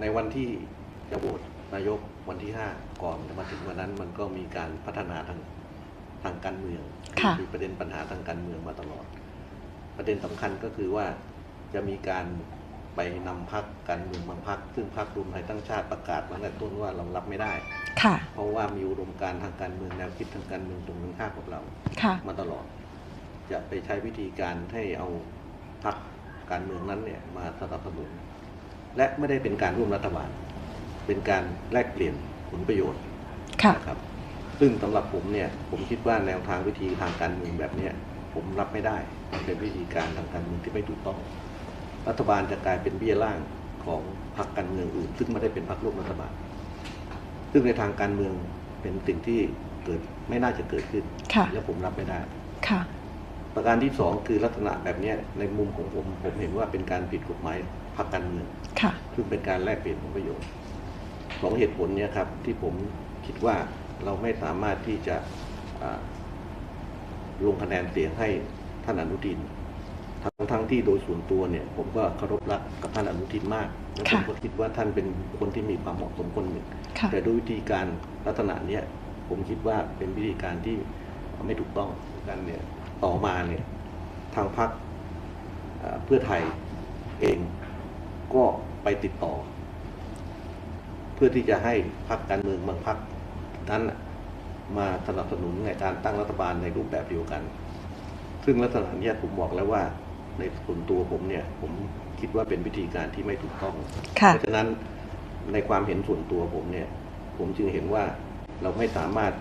ในวันที่จะโหวตนายกวันที่ห้าก่อนจะมาถึงวันนั้น มันก็มีการพัฒนาทางทางการเมืองค่ะมีประเด็นปัญหาทางการเมืองมาตลอด ประเด็นสำคัญก็คือว่าจะมีการไปนำพักการเมืองบางพักซึ่งพักรวมไทยตั้งชาติประกาศมาตั้งแต่ต้นว่าเรารับไม่ได้ค่ะเพราะว่ามีอุดมการณ์ทางการเมืองแนวคิดทางการเมืองตรงกันข้ามกับเราค่ะมาตลอด จะไปใช้วิธีการให้เอาพรรคการเมืองนั้นเนี่ยมาสนับสนุน และไม่ได้เป็นการร่วมรัฐบาล เป็นการแลกเปลี่ยนผลประโยชน์ค่ะนะครับ ซึ่งสำหรับผมเนี่ยผมคิดว่าแนวทางวิธีทางการเมืองแบบเนี้ยผมรับไม่ได้มันเป็นวิธีการทางการเมืองที่ไม่ถูกต้อง รัฐบาลจะกลายเป็นเบี้ยล่างของพรรคการเมืองอื่น ซึ่งไม่ได้เป็นพรรคร่วมรัฐบาล ซึ่งในทางการเมืองเป็นสิ่งที่เกิดไม่น่าจะเกิดขึ้นค่ะและผมรับไม่ได้ค่ะ ประการที่สองคือลักษณะแบบเนี้ยในมุมของผมผมเห็นว่าเป็นการผิดกฎหมายพรรคการเมืองค่ะซึ่งเป็นการแลกเปลี่ยนผลประโยชน์สองเหตุผลเนี้ยครับ ที่ผมคิดว่าเราไม่สามารถที่จะอ่าลงคะแนนเสียงให้ท่านอนุทิน ทั้งทั้งที่โดยส่วนตัวเนี่ย ผมก็เคารพรักกับท่านอนุทินมากและผมค่ะก็คิดว่าท่านเป็นคนที่มีความเหมาะสมคนหนึ่งค่ะแต่ด้วยวิธีการลักษณะเนี้ยผมคิดว่าเป็นวิธีการที่ไม่ถูกต้องกันเนี่ย ต่อมาเนี่ยทางพรรคเอ่อเพื่อไทยเองก็ไปติดต่อ เพื่อที่จะให้พรรคการเมืองบางพรรคนั้นน่ะมาสนับสนุนในการตั้งรัฐบาลในรูปแบบเดียวกัน ซึ่งลักษณะเนี้ยผมบอกแล้วว่าในส่วนตัวผมเนี่ยผมคิดว่าเป็นวิธีการที่ไม่ถูกต้องค่ะเพราะฉะนั้นในความเห็นส่วนตัวผมเนี่ย ผมจึงเห็นว่าเราไม่สามารถ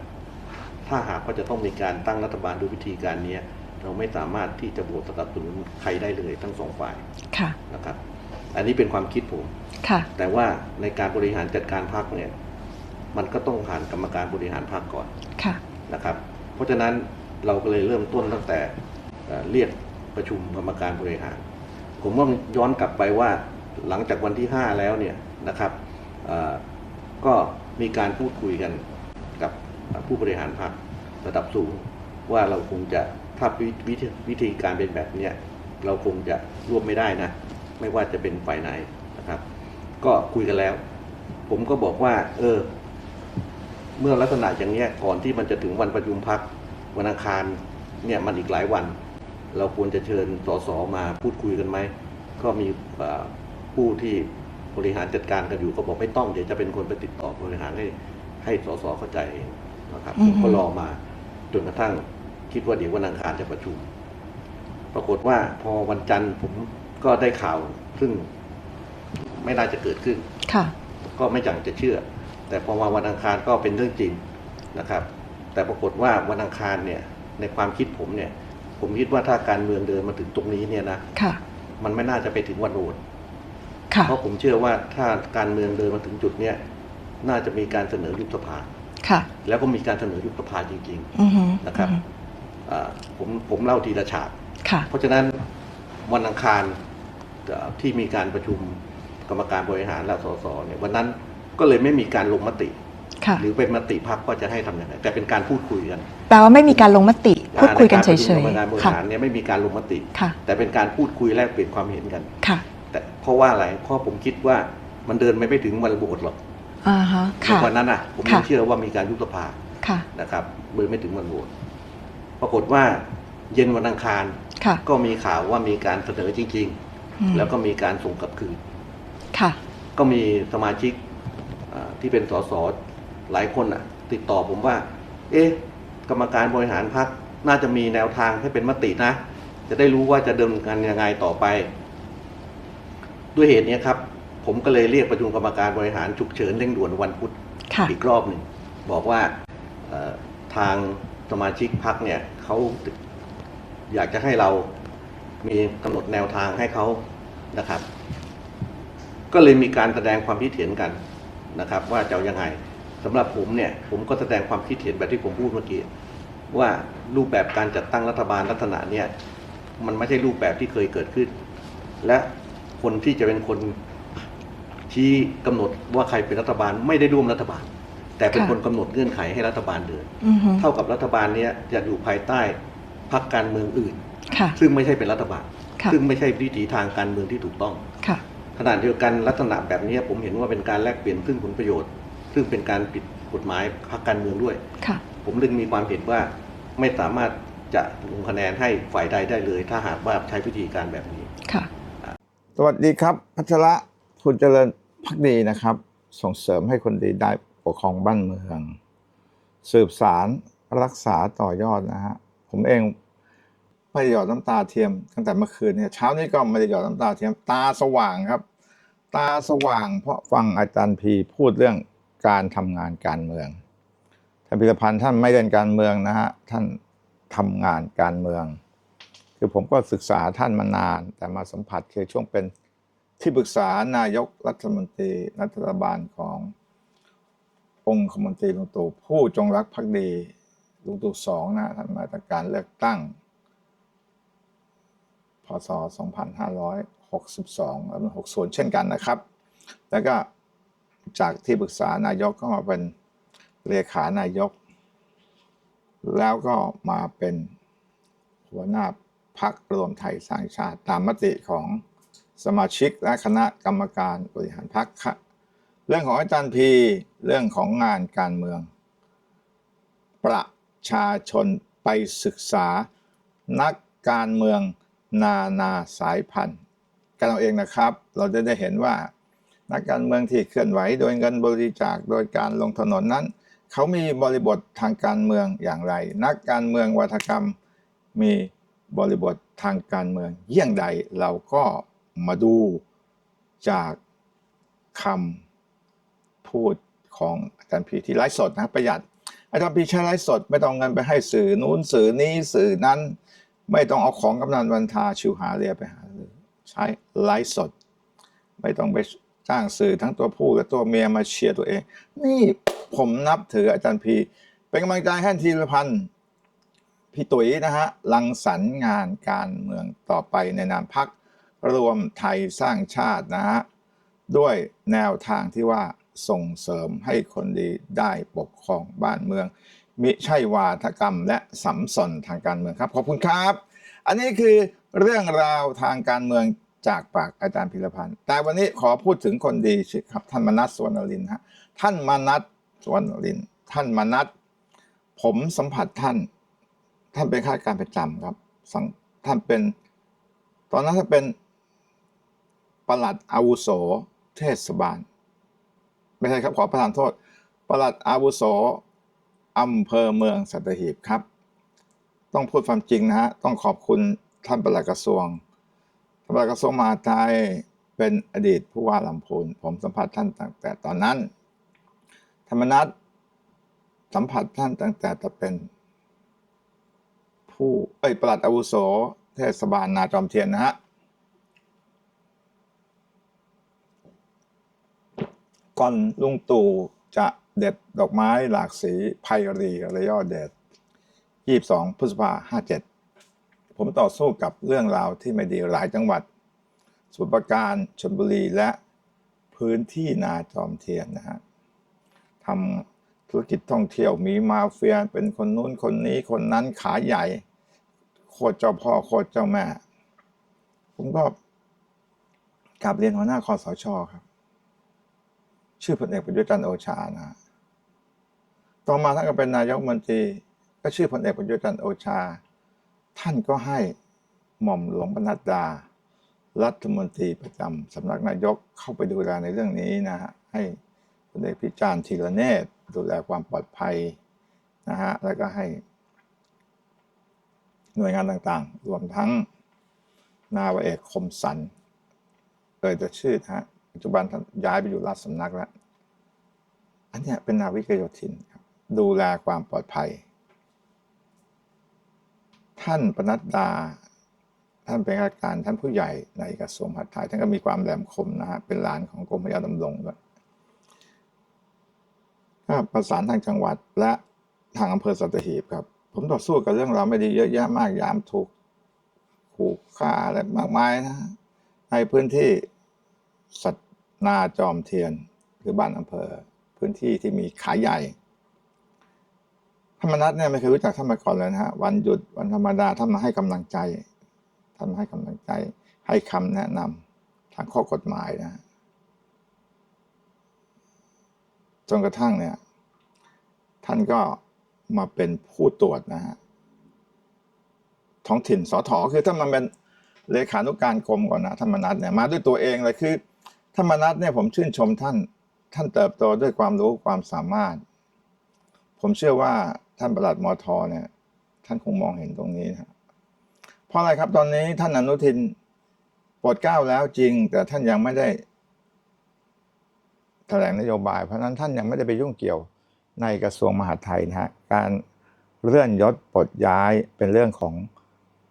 ถ้าหากว่าจะต้องมีการตั้งรัฐบาลด้วยวิธีการเนี้ยเราไม่สามารถที่จะโหวตสนับสนุนใครได้เลยทั้งสองฝ่ายค่ะนะครับ อันนี้เป็นความคิดผมค่ะ แต่ว่าในการบริหารจัดการพรรคเนี่ยมันก็ต้องผ่านกรรมการบริหารพรรคก่อนค่ะนะครับ เพราะฉะนั้นเราก็เลยเริ่มต้นตั้งแต่เอ่อเรียกประชุมกรรมการบริหาร ผมว่าย้อนกลับไปว่าหลังจากวันที่ 5 แล้วเนี่ยนะครับเอ่อก็มีการพูดคุยกันกับผู้บริหารพรรค ระดับสูง ว่าเราคงจะถ้าวิวิธีวิธีการเป็นแบบเนี้ยเราคงจะร่วมไม่ได้นะ ไม่ว่าจะเป็นฝ่ายไหนนะครับ ก็คุยกันแล้ว ผมก็บอกว่า เออ เมื่อลักษณะอย่างเนี้ยก่อนที่มันจะถึงวันประชุมพักวันอังคารเนี่ยมันอีกหลายวัน เราควรจะเชิญสสมาพูดคุยกันไหมก็มีเอ่อผู้ที่บริหารจัดการกันอยู่ก็บอกไม่ต้องเดี๋ยวจะเป็นคนไปติดต่อบริหารให้ให้สสเข้าใจเองนะครับอืผอมฮึก็รอมา จนกระทั่งคิดว่าเดี๋ยววันอังคารจะประชุม ปรากฏว่าพอวันจันทร์ผมก็ได้ข่าวซึ่งไม่น่าจะเกิดขึ้นค่ะก็ไม่จังจะเชื่อ แต่พอมาวันอังคารก็เป็นเรื่องจริงนะครับ แต่ปรากฏว่าวันอังคารเนี่ยในความคิดผมเนี่ย ผมคิดว่าถ้าการเมืองเดินมาถึงตรงนี้เนี่ยนะค่ะมันไม่น่าจะไปถึงวันโหวตค่ะเพราะผมเชื่อว่าถ้าการเมืองเดินมาถึงจุดเนี้ยน่าจะมีการเสนอยุบสภา ค่ะ แล้วก็มีการเสนอยุบสภาจริงอือฮึนะครับอือฮึๆอ่าผมผมเล่าทีละฉากค่ะเพราะฉะนั้นวันอังคารเอ่อที่มีการประชุมกรรมการบริหารและสสเนี่ยวันนั้นก็เลยไม่มีการลงมติค่ะหรือเป็นมติพักก็จะให้ทำอย่างไรแต่เป็นการพูดคุยกันแปลว่าไม่มีการลงมติพูดคุยกันเฉยใารประชุมกรรมการบริๆค่ะหารเนี่ยไม่มีการลงมติค่ะแต่เป็นการพูดคุยแลกเปลี่ยนความเห็นกันค่ะ แต่เพราะว่าอะไรเพราะผมคิดว่ามันเดินไปไม่ถึงวันโหวตหรอก อ่าฮะค่ะ วันนั้นอะ ผมค่ะยังเชื่อว่ามีการยุบสภาค่ะ นะครับเดินไม่ถึงวันโหวตปรากฏว่าเย็นวันอังคาร ค่ะก็มีข่าวว่ามีการเสนอจริง อืมๆ แล้วก็มีการส่งกลับคืน ค่ะ ก็มีสมาชิกอ่าที่เป็นสสหลายคนอะ ติดต่อผมว่า เอ๊ะ กรรมการบริหารพักน่าจะมีแนวทางให้เป็นมตินะ จะได้รู้ว่าจะเดินการยังไงต่อไป ด้วยเหตุเนี้ยครับ ผมก็เลยเรียกประชุมกรรมการบริหารฉุกเฉินเร่งด่วนวันพุธค่ะอีกรอบหนึ่งบอกว่าเอ่อทางสมาชิกพักเนี่ยเขาอยากจะให้เรามีกำหนดแนวทางให้เขานะครับ ก็เลยมีการแสดงความคิดเห็นกันนะครับ ว่าจะเอายังไงสำหรับผมเนี่ย ผมก็แสดงความคิดเห็นแบบที่ผมพูดเมื่อกี้ว่ารูปแบบการจัดตั้งรัฐบาลลักษณะเนี่ยมันไม่ใช่รูปแบบที่เคยเกิดขึ้น และคนที่จะเป็นคน ชี้กำหนดว่าใครเป็นรัฐบาลไม่ได้ร่วมรัฐบาล แต่เป็นค่ะ คนกำหนดเงื่อนไขให้รัฐบาลเดิน อือฮึเท่ากับรัฐบาลเนี้ยจะอยู่ภายใต้พรรคการเมืองอื่น ค่ะ ซึ่งไม่ใช่เป็นรัฐบาล ค่ะ ซึ่งไม่ใช่วิถีทางการเมืองที่ถูกต้อง ค่ะ ขณะเดียวกันลักษณะแบบนี้ผมเห็นว่าเป็นการแลกเปลี่ยนซึ่งผลประโยชน์ ซึ่งเป็นการผิดกฎหมายพรรคการเมืองด้วย ค่ะ ผมจึงมีความเห็นว่าไม่สามารถจะลงคะแนนให้ฝ่ายใดได้เลย ถ้าหากว่าใช้วิธีการแบบนี้ ค่ะ สวัสดีครับ พัชระคุณเจริญ พักดีนะครับ ส่งเสริมให้คนดีได้ปกครองบ้านเมือง สืบสารรักษาต่อยอดนะฮะผมเองไม่ได้หยอดน้ำตาเทียมตั้งแต่เมื่อคืนเนี่ยเช้านี้ก็ไม่ได้หยอดน้ำตาเทียมตาสว่างครับ ตาสว่างเพราะฟังอาจารย์พีพูดเรื่องการทำงานการเมืองท่านพิรพันธ์ท่านไม่เล่นการเมืองนะฮะท่านทำงานการเมือง คือผมก็ศึกษาท่านมานาน แต่มาสัมผัสคือช่วงเป็น ที่ปรึกษานายกรัฐมนตรีรัฐบาลขององคมนตรีลุงตู่ผู้จงรักภักดีลุงตู่สองนะท่านมาจากการเลือกตั้ง พศ 2562แล้วมัน60เช่นกันนะครับ แล้วก็จากที่ปรึกษานายกก็มาเป็นเลขานายก แล้วก็มาเป็นหัวหน้าพักรวมไทยสร้างชาติตามมติของ สมาชิกและคณะกรรมการบริหารพักค่ะเรื่องของอาจารย์พีเรื่องของงานการเมือง ประชาชนไปศึกษา นักการเมืองนานาสายพันธุ์ กันเอาเองนะครับ เราจะได้เห็นว่า นักการเมืองที่เคลื่อนไหวโดยเงินบริจาคโดยการลงถนนนั้น เขามีบริบททางการเมืองอย่างไร นักการเมืองวัฒกรรมมีบริบททางการเมืองเยี่ยงใดเราก็ มาดูจากคำพูดของอาจารย์พีที่ไลฟ์สดนะประหยัด อาจารย์พีใช้ไลฟ์สด ไม่ต้องเงินไปให้สื่อนู้นสื่อนี้สื่อนั้น ไม่ต้องเอาของกำนันวันทาชิวหาเรียไปหาเลยใช้ไลฟ์สด ไม่ต้องไปจ้างสื่อทั้งตัวผู้และตัวเมียมาเชียร์ตัวเอง นี่ผมนับถืออาจารย์พี เป็นกำลังใจให้ทีละพันพี่ตุ๋ยนะฮะลังสรรงานการเมืองต่อไปในนามพัก รวมไทยสร้างชาตินะฮะด้วยแนวทางที่ว่าส่งเสริมให้คนดีได้ปกครองบ้านเมือง มิใช่วาทกรรมและสัมสนทางการเมืองครับ ขอบคุณครับ อันนี้คือเรื่องราวทางการเมืองจากปากอาจารย์พิรพันธ์ แต่วันนี้ขอพูดถึงคนดีสิครับท่านมนัสสวนลินฮะท่านมนัสสวนลินท่านมนัสผมสัมผัสท่าน ท่านเป็นข้าราชการประจำครับท่านเป็น ตอนนั้นท่านเป็น ประหลัดอาวุโสเทศบาล ไม่ใช่ครับขอประทานโทษประหลัดอาวุโสอำเภอเมืองสัตหีบครับ ต้องพูดความจริงนะฮะต้องขอบคุณท่านประหลัดกระทรวงท่านปลัดกระทรวงมหาดไทยเป็นอดีตผู้ว่าลำพูนผมสัมผัสท่านตั้งแต่ตอนนั้น ธรรมนัฐสัมผัสท่านตั้งแต่จะเป็น ผู้เอ้ยปลัดอาวุโสเทศบาลนาจอมเทียนนะฮะ ก่อนลุงตู่จะเด็ดดอกไม้หลากสีไพรีระยอเดช22 พฤษภา57ผมต่อสู้กับเรื่องราวที่ไม่ดีหลายจังหวัดสมุทรปราการชลบุรีและพื้นที่นาจอมเทียนนะฮะทำธุรกิจท่องเที่ยวมีมาเฟียเป็นคนนู้นคนนี้คนนั้นขาใหญ่ โคตรเจ้าพ่อโคตรเจ้าแม่ ผมก็กลับเรียนหัวหน้าคอสชครับ ชื่อพลเอกประยุทธ์จันทร์โอชานะฮะต่อมาท่านก็เป็นนายกมนตรี ก็ชื่อพลเอกประยุทธ์จันทร์โอชา ท่านก็ให้หม่อมหลวงปนัดดา รัฐมนตรีประจำสำนักนายกเข้าไปดูแลในเรื่องนี้นะฮะ ให้พลเอกพิจารณ์ธีรเนตรดูแลความปลอดภัยนะฮะ แล้วก็ให้ หน่วยงานต่างๆ รวมทั้งนาวเอกคมสันเอ่ยแต่ชื่อนะฮะ ปัจจุบันท่านย้ายไปอยู่ราชสำนักแล้ว อันนี้เป็นนาวิกโยธินครับดูแลความปลอดภัย ท่านปนัดดา ท่านเป็นข้าราชการท่านผู้ใหญ่ในกระทรวงมหาดไทย ท่านก็มีความแหลมคมนะฮะเป็นหลานของกรมพยาดำรงด้วยก็ประสานทางจังหวัดและทางอำเภอสัตหีบครับ ผมต่อสู้กับเรื่องราวไม่ดีเยอะแยะมากยามถูกขู่ฆ่าอะไรมากมายนะฮะในพื้นที่สัต นาจอมเทียนคือบ้านอำเภอ พื้นที่ที่มีขายใหญ่ธรรมนัฐเนี่ยไม่เคยรู้จักท่านมาก่อนเลยนะฮะวันหยุดวันธรรมดาท่านมาให้กำลังใจท่านมาให้กำลังใจ ให้คำแนะนำทางข้อกฎหมายนะจนกระทั่งเนี่ย ท่านก็มาเป็นผู้ตรวจนะฮะท้องถิ่นสอถอคือถ้ามันเป็นเลขานุการกรมก่อนนะธรรมนัฐเนี่ยมาด้วยตัวเองเลยคือ ธรรมนัฐเนี่ยผมชื่นชมท่าน ท่านเติบโตด้วยความรู้ความสามารถ ผมเชื่อว่าท่านประหลัดมอทอเนี่ย ท่านคงมองเห็นตรงนี้นะเพราะอะไรครับตอนนี้ท่านอนุทินโปรดเก้าแล้วจริง แต่ท่านยังไม่ได้แถลงนโยบาย เพราะนั้นท่านยังไม่ได้ไปยุ่งเกี่ยวในกระทรวงมหาดไทยนะฮะการเลื่อนยศปลดย้ายเป็นเรื่องของ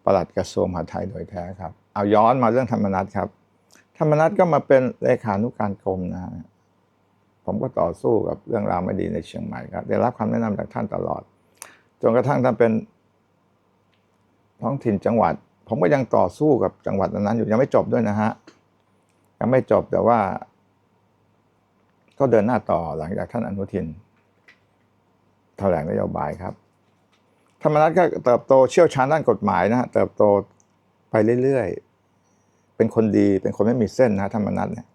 ปลัดกระทรวงมหาดไทยโดยแท้ครับ เอาย้อนมาเรื่องธรรมนัฐครับ มนัฐก็มาเป็นเลขานุการกรมนะฮะผมก็ต่อสู้กับเรื่องราวไม่ดีในเชียงใหม่ครับได้รับคำแนะนำจากท่านตลอด จนกระทั่งท่านเป็นท้องถิ่นจังหวัด ผมก็ยังต่อสู้กับจังหวัดนั้นอยู่ยังไม่จบด้วยนะฮะยังไม่จบแต่ว่า ก็เดินหน้าต่อหลังจากท่านอนุทินแถลงนโยบายครับ ธรรมนัฐก็เติบโตเชี่ยวชาญด้านกฎหมายนะฮะเติบโตไปเรื่อยๆ เป็นคนดีเป็นคนไม่มีเส้นนะธรรมนัฐเนี่ย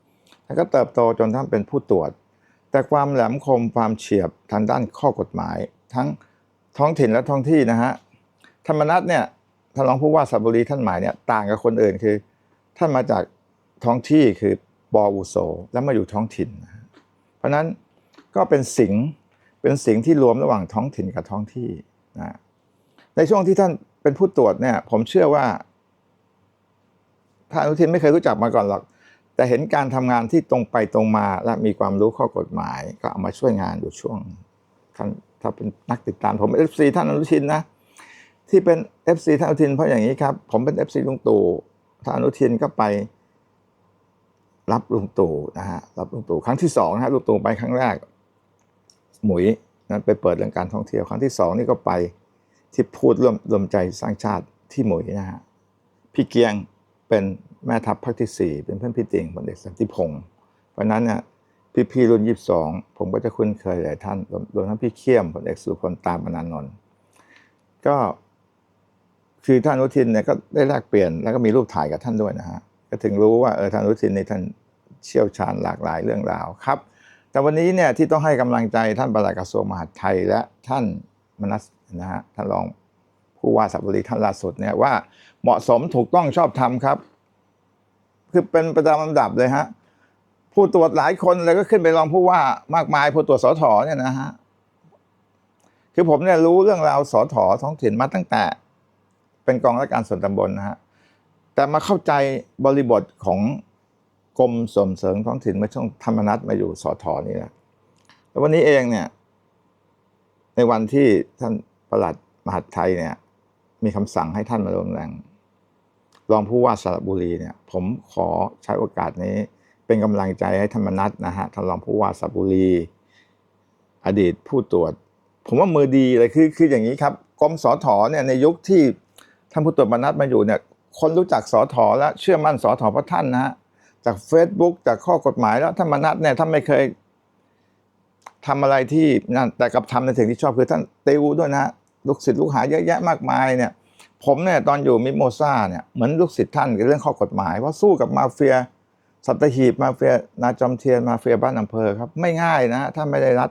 แล้วก็เติบโตจนท่านเป็นผู้ตรวจ แต่ความแหลมคมความเฉียบทางด้านข้อกฎหมาย ทั้งท้องถิ่นและท้องที่นะฮะธรรมนัฐเนี่ยท่านรองผู้ว่าสับบุรีท่านหม่เนี่ยต่างกับคนอื่นคือ ท่านมาจากท้องที่คือปอวุโสแล้วมาอยู่ท้องถิ่นนะเพราะนั้นก็เป็นสิงเป็นสิงที่รวมระหว่างท้องถิ่นกับท้องที่นะในช่วงที่ท่านเป็นผู้ตรวจเนี่ยผมเชื่อว่า ท่านอนุทินไม่เคยรู้จักมาก่อนหรอก แต่เห็นการทำงานที่ตรงไปตรงมาและมีความรู้ข้อกฎหมาย ก็เอามาช่วยงานอยู่ช่วงท่านถ้าเป็นนักติดตามผมเอฟซีท่านอนุทินนะที่เป็น FC ท่านอนุทินเพราะอย่างนี้ครับ ผมเป็น FC ลุงตู่ท่านอนุทินก็ไปรับลุงตู่นะฮะรับลุงตู่ครั้งที่สองนะฮะลุงตู่ไปครั้งแรก หมุยนั้นไปเปิดเรื่องการท่องเที่ยวครั้งที่สองนี่ก็ไปที่พูดร่วมรวมใจสร้างชาติที่หมุยนะฮะพี่เกียง เป็นแม่ทัพภาคที่สี่เป็นเพื่อนพี่ติ่งพลเอกสันติพงศ์เพราะนั้นเนี่ยพี่ๆรุ่นยี่สิบสองผมก็จะคุ้นเคยหลายท่านรวมทั้งพี่เขี้ยมพลเอกสุพลตามนานนท์ก็คือท่านอนุทินเนี่ยก็ได้แลกเปลี่ยนแล้วก็มีรูปถ่ายกับท่านด้วยนะฮะก็ถึงรู้ว่าเออท่านอนุทินในท่านเชี่ยวชาญหลากหลายเรื่องราวครับ แต่วันนี้เนี่ยที่ต้องให้กำลังใจท่านปลัดกระทรวงมหาดไทยและท่านมนัสนะฮะท่านรอง ผู้ว่าสับบุรีท่านล่าสุดเนี่ยว่าเหมาะสมถูกต้องชอบธรรมครับ คือเป็นประจำลำดับเลยฮะผู้ตรวจหลายคนเลยก็ขึ้นไปรองผู้ว่ามากมายผู้ตรวจสอถอเนี่ยนะฮะคือผมเนี่ยรู้เรื่องราวสอถอท้องถิ่นมาตั้งแต่ เป็นกองราชการส่วนตำบลนะฮะแต่มาเข้าใจบริบทของกรมส่งเสริมท้องถิ่นเมื่อช่วงธรรมนัตมาอยู่สอทอนี่แหละแล้ววันนี้เองเนี่ย ในวันที่ท่านประหลัดมหาดไทยเนี่ย มีคำสั่งให้ท่านมาลงแรงรองผู้ว่าสระบุรีเนี่ย ผมขอใช้โอกาสนี้ เป็นกำลังใจให้ธรรมนัตนะฮะท่านรองผู้ว่าสระบุรี อดีตผู้ตรวจ ผมว่ามือดีเลยคือคืออย่างนี้ครับกรมสอถอเนี่ยในยุคที่ท่านผู้ตรวจบรรณัฐมาอยู่เนี่ยคนรู้จักสอถอและเชื่อมั่นสอถอเพราะท่านนะฮะจาก Facebook จากข้อกฎหมายแล้วท่านมนัฐเนี่ยท่านไม่เคยทำอะไรที่นั่นแต่กับทำในสิ่งที่ชอบคือท่านติวด้วยนะฮะ ลูกศิษย์ลูกหาเยอะแยะมากมายเนี่ย ผมเนี่ยตอนอยู่มิโมซาเนี่ยเหมือนลูกศิษย์ท่านเรื่องข้อกฎหมายเพราสู้กับมาเฟีย สัตหีบมาเฟียนาจอมเทียนมาเฟียบ้านอำเภอครับไม่ง่ายนะถ้าไม่ได้รับ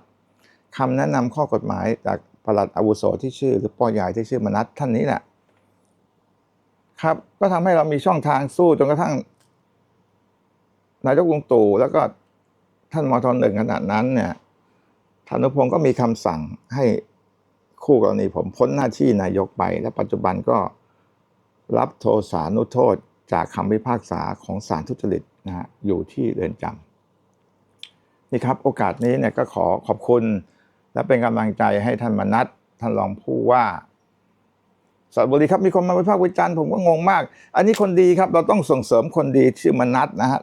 คำแนะนำข้อกฎหมายจากปลัดอาวุโสที่ชื่อ หรือปอใหญ่ที่ชื่อมนัฐท่านนี้แหละครับก็ทำให้เรามีช่องทางสู้จนกระทั่งนายกลุงตู่แล้วก็ท่านมทหนึ่งขนาดนั้นเนี่ยท่านอนุพงศ์ก็มีคำสั่งให้ คู่กรณีผมพ้นหน้าที่นายกไป และปัจจุบันก็รับโทษานุโทษจากคำพิพากษาของศาลทุจริตนะฮะอยู่ที่เรือนจำนี่ครับโอกาสนี้เนี่ยก็ขอขอบคุณ และเป็นกำลังใจให้ท่านมนัทท่านรองผู้ว่าสระบุรีครับมีคนมาวิพากษ์วิจารณ์ผมก็งงมาก อันนี้คนดีครับ เราต้องส่งเสริมคนดีชื่อมนัทนะฮะ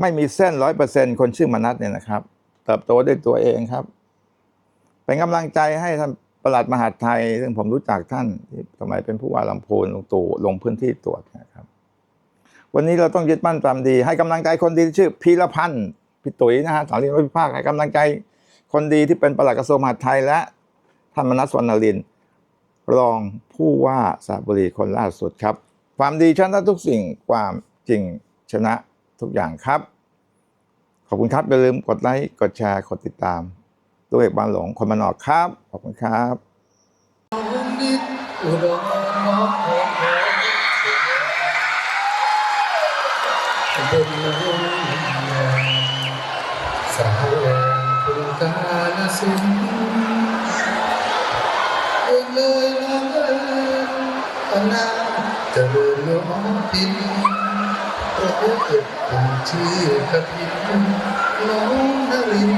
ไม่มีเส้นร้อยเปอร์เซ็นคนชื่อมนัทเนี่ยนะครับ เติบโตด้วยตัวเองครับ เป็นกำลังใจให้ท่านประหลัดมหาดไทย ซึ่งผมรู้จักท่านที่สมัยเป็นผู้ว่าลำพูนลงตู่ลงพื้นที่ตรวจนะครับ วันนี้เราต้องยึดมั่นความดี ให้กำลังใจคนดีที่ชื่อพีรพันธ์พี่ตุ๋ยนะฮะสารีวิภาคให้กำลังใจคนดีที่เป็นประหลัดกระทรวงมหาดไทยและท่านมนัสวรรณรินรองผู้ว่าสระบุรีคนล่าสุดครับ ความดีชนะทุกสิ่งความจริงชนะทุกอย่างครับ ขอบคุณครับ อย่าลืมกดไลค์ กดแชร์ กดติดตาม ตัวเอกบานหลงคนมานอกครับ ขอบคุณครับอุดมเป็นลมสาวคุณกาลสินเอ่ยเลยน้องเอ่ยอันาจะเดินน้องพินพระเอ็ดเป็นชื่อกระพิน น้องนริน